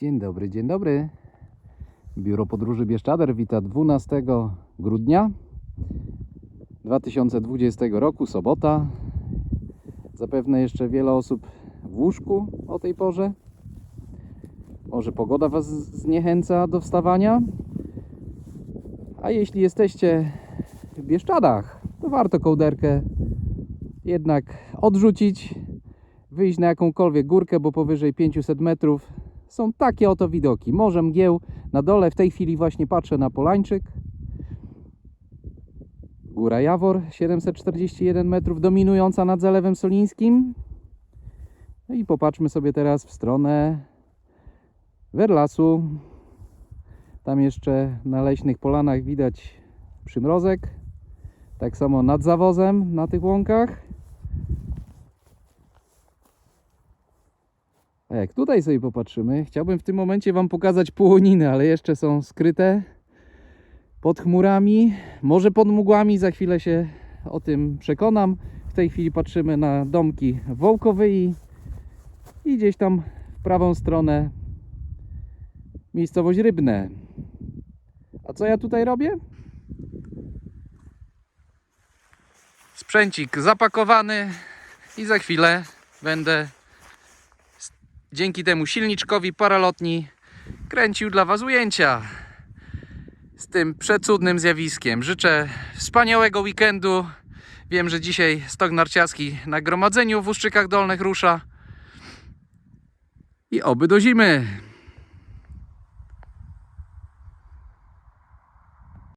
Dzień dobry, dzień dobry. Biuro Podróży Bieszczader wita 12 grudnia 2020 roku, sobota. Zapewne jeszcze wiele osób w łóżku o tej porze. Może pogoda Was zniechęca do wstawania. A jeśli jesteście w Bieszczadach, to warto kołderkę jednak odrzucić, wyjść na jakąkolwiek górkę, bo powyżej 500 metrów są takie oto widoki. Morze mgieł na dole, w tej chwili właśnie patrzę na Polańczyk. Góra Jawor, 741 metrów, dominująca nad Zalewem Solińskim. No i popatrzmy sobie teraz w stronę Werlasu. Tam jeszcze na leśnych polanach widać przymrozek. Tak samo nad zawozem na tych łąkach. Jak tutaj sobie popatrzymy, chciałbym w tym momencie Wam pokazać połoniny, ale jeszcze są skryte pod chmurami, może pod mgłami, za chwilę się o tym przekonam. W tej chwili patrzymy na domki Wołkowyi i gdzieś tam w prawą stronę miejscowość Rybne. A co ja tutaj robię? Sprzęcik zapakowany i za chwilę będę dzięki temu silniczkowi paralotni kręcił dla Was ujęcia z tym przecudnym zjawiskiem. Życzę wspaniałego weekendu. Wiem, że dzisiaj stok narciarski na gromadzeniu w Uszczykach Dolnych rusza. I oby do zimy.